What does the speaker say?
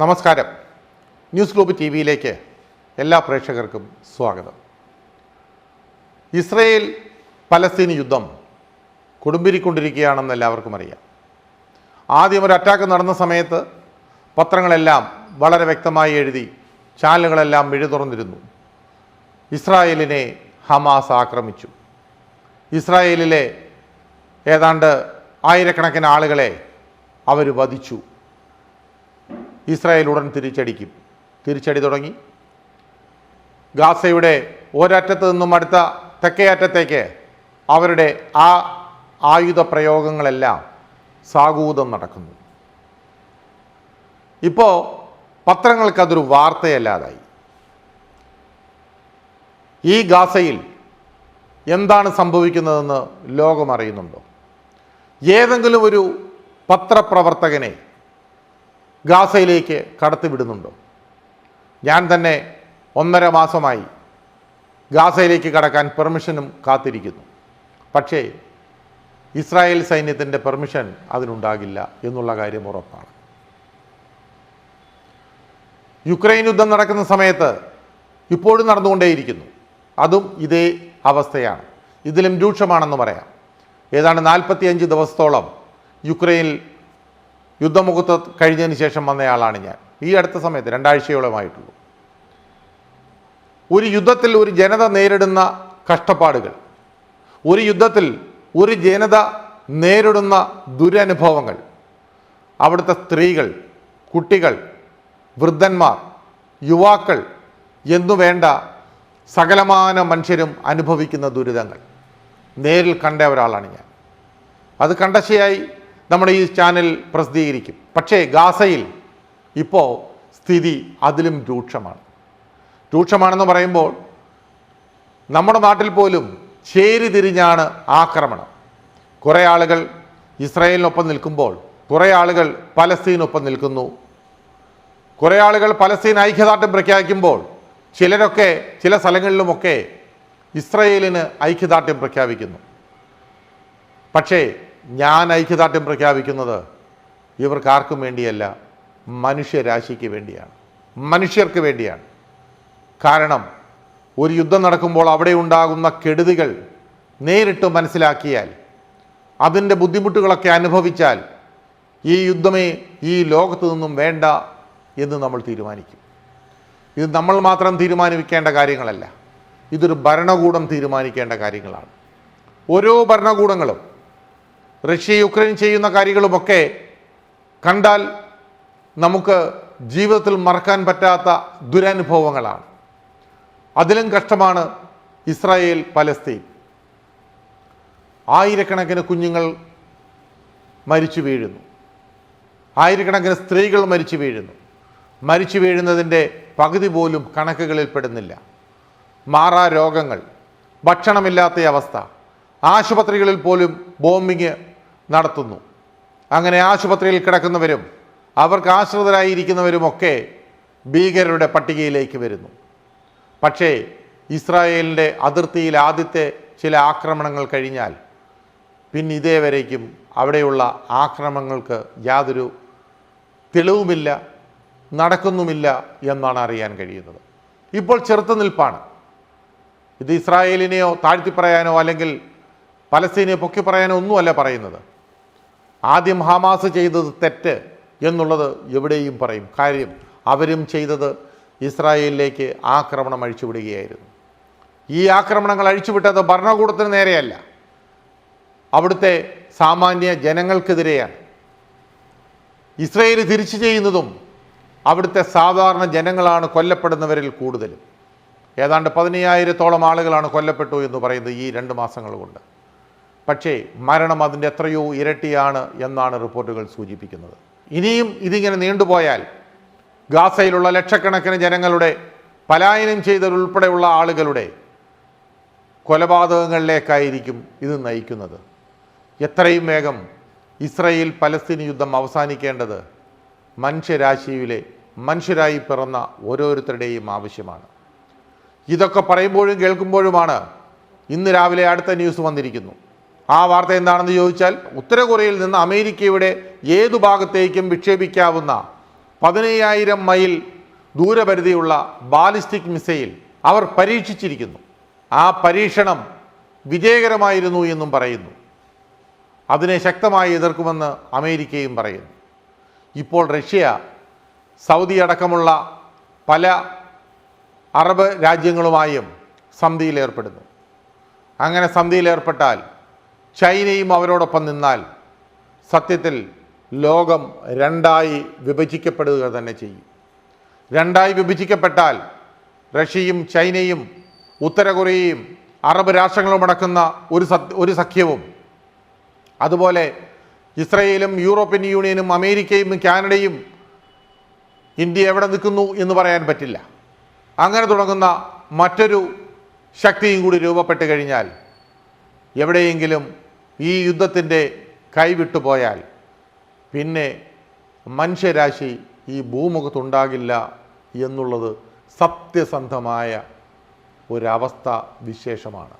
നമസ്കാരം. News globe T വിയിലേക്ക് എല്ലാ പ്രേക്ഷകർക്കും സ്വാഗതം. ഇസ്രയേൽ പലസ്തീൻ യുദ്ധം കൊടുമ്പിരിക്കൊണ്ടിരിക്കുകയാണെന്ന് എല്ലാവർക്കും അറിയാം. ആദ്യം ഒരു അറ്റാക്ക് നടന്ന സമയത്ത് പത്രങ്ങളെല്ലാം വളരെ വ്യക്തമായി എഴുതി ചാനലുകളെല്ലാം മിഴി തുറന്നിരുന്നു. ഇസ്രായേലിനെ ഹമാസ് ആക്രമിച്ചു. ഇസ്രായേലിലെ ഏതാണ്ട് ആയിരക്കണക്കിന് ആളുകളെ അവർ വധിച്ചു. ഇസ്രായേൽ ഉടൻ തിരിച്ചടിക്കും. തിരിച്ചടി തുടങ്ങി. ഗാസയുടെ ഒരറ്റത്ത് നിന്നും അടുത്ത തെക്കേ അറ്റത്തേക്ക് അവരുടെ ആ ആയുധ പ്രയോഗങ്ങളെല്ലാം സാഗൂതം നടക്കുന്നു. ഇപ്പോൾ പത്രങ്ങൾക്കതൊരു വാർത്തയല്ലാതായി. ഈ ഗാസയിൽ എന്താണ് സംഭവിക്കുന്നതെന്ന് ലോകം അറിയുന്നുണ്ടോ? ഏതെങ്കിലും ഒരു പത്രപ്രവർത്തകനെ ഗാസയിലേക്ക് കടത്തിവിടുന്നുണ്ടോ? ഞാൻ തന്നെ ഒന്നര മാസമായി ഗാസയിലേക്ക് കടക്കാൻ പെർമിഷനും കാത്തിരിക്കുന്നു. പക്ഷേ ഇസ്രായേൽ സൈന്യത്തിന്റെ പെർമിഷൻ അതിനുണ്ടാകില്ല എന്നുള്ള കാര്യം ഉറപ്പാണ്. യുക്രൈൻ യുദ്ധം നടക്കുന്ന സമയത്ത് ഇപ്പോഴും നടന്നുകൊണ്ടേയിരിക്കുന്നു. അതും ഇതേ അവസ്ഥയാണ്. ഇതിലും രൂക്ഷമാണെന്ന് പറയാം. ഏതാണ്ട് നാൽപ്പത്തിയഞ്ച് ദിവസത്തോളം യുക്രൈനിൽ യുദ്ധമുഖത്ത് കഴിഞ്ഞതിന് ശേഷം വന്നയാളാണ് ഞാൻ. ഈ അടുത്ത സമയത്ത് രണ്ടാഴ്ചയോളമായിട്ടുള്ളൂ. ഒരു യുദ്ധത്തിൽ ഒരു ജനത നേരിടുന്ന കഷ്ടപ്പാടുകൾ ഒരു യുദ്ധത്തിൽ ഒരു ജനത നേരിടുന്ന ദുരനുഭവങ്ങൾ അവിടുത്തെ സ്ത്രീകൾ കുട്ടികൾ വൃദ്ധന്മാർ യുവാക്കൾ എന്നു വേണ്ട സകലമാന മനുഷ്യരും അനുഭവിക്കുന്ന ദുരിതങ്ങൾ. നേരിൽ കണ്ട ഒരാളാണ് ഞാൻ. അത് കണ്ടശയായി നമ്മുടെ ഈ ചാനൽ പ്രസിദ്ധീകരിക്കും. പക്ഷേ ഗാസയിൽ ഇപ്പോൾ സ്ഥിതി അതിലും രൂക്ഷമാണ്. രൂക്ഷമാണെന്ന് പറയുമ്പോൾ നമ്മുടെ നാട്ടിൽ പോലും ചേരി തിരിഞ്ഞാണ് ആക്രമണം. കുറേ ആളുകൾ ഇസ്രായേലിനൊപ്പം നിൽക്കുമ്പോൾ കുറേ ആളുകൾ പലസ്തീനൊപ്പം നിൽക്കുന്നു. കുറേ ആളുകൾ പലസ്തീൻ ഐക്യദാർഢ്യം പ്രഖ്യാപിക്കുമ്പോൾ ചിലരൊക്കെ ചില സ്ഥലങ്ങളിലുമൊക്കെ ഇസ്രയേലിന് ഐക്യദാർഢ്യം പ്രഖ്യാപിക്കുന്നു. പക്ഷേ ഞാൻ ഐക്യദാർഢ്യം പ്രഖ്യാപിക്കുന്നത് ഇവർക്ക് ആർക്കും വേണ്ടിയല്ല മനുഷ്യരാശിക്ക് വേണ്ടിയാണ്. മനുഷ്യർക്ക് വേണ്ടിയാണ്. കാരണം ഒരു യുദ്ധം നടക്കുമ്പോൾ അവിടെ ഉണ്ടാകുന്ന കെടുതികൾ നേരിട്ട് മനസ്സിലാക്കിയാൽ അതിന്റെ ബുദ്ധിമുട്ടുകളൊക്കെ അനുഭവിച്ചാൽ ഈ യുദ്ധമേ ഈ ലോകത്തു നിന്നും വേണ്ട എന്ന് നമ്മൾ തീരുമാനിക്കും. ഇത് നമ്മൾ മാത്രം തീരുമാനിക്കേണ്ട കാര്യങ്ങളല്ല. ഇതൊരു ഭരണകൂടം തീരുമാനിക്കേണ്ട കാര്യങ്ങളാണ്. ഓരോ ഭരണകൂടങ്ങളും റഷ്യ യുക്രൈൻ ചെയ്യുന്ന കാര്യങ്ങളുമൊക്കെ കണ്ടാൽ നമുക്ക് ജീവിതത്തിൽ മറക്കാൻ പറ്റാത്ത ദുരനുഭവങ്ങളാണ്. അതിലും കഷ്ടമാണ് ഇസ്രായേൽ പലസ്തീൻ. ആയിരക്കണക്കിന് കുഞ്ഞുങ്ങൾ മരിച്ചു വീഴുന്നു. ആയിരക്കണക്കിന് സ്ത്രീകൾ മരിച്ചു വീഴുന്നു. മരിച്ചു വീഴുന്നതിന്റെ പകുതി പോലും കണക്കുകളിൽ പെടുന്നില്ല. മാറാ രോഗങ്ങൾ ഭക്ഷണമില്ലാത്ത അവസ്ഥ ആശുപത്രികളിൽ പോലും ബോംബിങ് നടത്തുന്നു. അങ്ങനെ ആശുപത്രിയിൽ കിടക്കുന്നവരും അവർക്ക് ആശ്രിതരായിരിക്കുന്നവരുമൊക്കെ ഭീകരരുടെ പട്ടികയിലേക്ക് വരുന്നു. പക്ഷേ ഇസ്രായേലിന്റെ അതിർത്തിയിൽ ആദ്യത്തെ ചില ആക്രമണങ്ങൾ കഴിഞ്ഞാൽ പിന്നെ ഇതേവരേക്കും അവിടെയുള്ള ആക്രമണങ്ങൾക്ക് യാതൊരു തെളിവുമില്ല നടക്കുന്നുമില്ല എന്നാണ് അറിയാൻ കഴിയുന്നത്. ഇപ്പോൾ ചെറുത്തുനിൽപ്പാണ് ഇത് ഇസ്രായേലിനെയോ താഴ്ത്തി പറയാനോ അല്ലെങ്കിൽ പലസ്തീനെ പൊക്കി പറയാനോ ഒന്നുമല്ല പറയുന്നത്. ആദ്യം ഹമാസ് ചെയ്തത് തെറ്റ് എന്നുള്ളത് എവിടെയും പറയും. കാര്യം അവരും ചെയ്തത് ഇസ്രായേലിലേക്ക് ആക്രമണം അഴിച്ചുവിടുകയായിരുന്നു. ഈ ആക്രമണങ്ങൾ അഴിച്ചുവിട്ടത് ഭരണകൂടത്തിന് നേരെയല്ല. അവിടുത്തെ സാമാന്യ ജനങ്ങൾക്കെതിരെയാണ്. ഇസ്രയേൽ തിരിച്ചു ചെയ്യുന്നതും അവിടുത്തെ സാധാരണ ജനങ്ങളാണ് കൊല്ലപ്പെടുന്നവരിൽ കൂടുതലും. ഏതാണ്ട് പതിനയ്യായിരത്തോളം ആളുകളാണ് കൊല്ലപ്പെട്ടു എന്ന് പറയുന്നത് ഈ രണ്ട് മാസങ്ങൾ കൊണ്ട്. പക്ഷേ മരണം അതിന്റെ എത്രയോ ഇരട്ടിയാണ് എന്നാണ് റിപ്പോർട്ടുകൾ സൂചിപ്പിക്കുന്നത്. ഇനിയും ഇതിങ്ങനെ നീണ്ടുപോയാൽ ഗാസയിലുള്ള ലക്ഷക്കണക്കിന് ജനങ്ങളുടെ പലായനം ചെയ്തവരുൾപ്പെടെയുള്ള ആളുകളുടെ കൊലപാതകങ്ങളിലേക്കായിരിക്കും ഇത് നയിക്കുന്നത്. എത്രയും വേഗം ഇസ്രയേൽ പലസ്തീൻ യുദ്ധം അവസാനിക്കേണ്ടത് മനുഷ്യരാശിയിലെ മനുഷ്യരായി പിറന്ന ഓരോരുത്തരുടെയും ആവശ്യമാണ്. ഇതൊക്കെ പറയുമ്പോഴും കേൾക്കുമ്പോഴുമാണ് ഇന്ന് രാവിലെ അടുത്ത ന്യൂസ് വന്നിരിക്കുന്നു. ആ വാർത്ത എന്താണെന്ന് ചോദിച്ചാൽ ഉത്തര കൊറിയയിൽ നിന്ന് അമേരിക്കയുടെ ഏതു ഭാഗത്തേക്കും വിക്ഷേപിക്കാവുന്ന പതിനയ്യായിരം മൈൽ ദൂരപരിധിയുള്ള ബാലിസ്റ്റിക് മിസൈൽ അവർ പരീക്ഷിച്ചിരിക്കുന്നു. ആ പരീക്ഷണം വിജയകരമായിരുന്നു എന്നും പറയുന്നു. അതിനെ ശക്തമായി എതിർക്കുമെന്ന് അമേരിക്കയും പറയുന്നു. ഇപ്പോൾ റഷ്യ സൗദി അടക്കമുള്ള പല അറബ് രാജ്യങ്ങളുമായും സന്ധിയിലേർപ്പെടുന്നു. അങ്ങനെ സന്ധിയിൽ ഏർപ്പെട്ടാൽ ചൈനയും അവരോടൊപ്പം നിന്നാൽ സത്യത്തിൽ ലോകം രണ്ടായി വിഭജിക്കപ്പെടുക തന്നെ ചെയ്യും. രണ്ടായി വിഭജിക്കപ്പെട്ടാൽ റഷ്യയും ചൈനയും ഉത്തര കൊറിയയും അറബ് രാഷ്ട്രങ്ങളും അടക്കുന്ന ഒരു ഒരു സഖ്യവും. അതുപോലെ ഇസ്രയേലും യൂറോപ്യൻ യൂണിയനും അമേരിക്കയും കാനഡയും ഇന്ത്യ എവിടെ നിൽക്കുന്നു എന്ന് പറയാൻ പറ്റില്ല. അങ്ങനെ തുടങ്ങുന്ന മറ്റൊരു ശക്തിയും കൂടി രൂപപ്പെട്ട് കഴിഞ്ഞാൽ എവിടെയെങ്കിലും ഈ യുദ്ധത്തിന്റെ കൈവിട്ടുപോയാൽ പിന്നെ മനുഷ്യരാശി ഈ ഭൂമുഖത്തുണ്ടാകില്ല എന്നുള്ളത് സത്യസന്ധമായ ഒരവസ്ഥ വിശേഷമാണ്.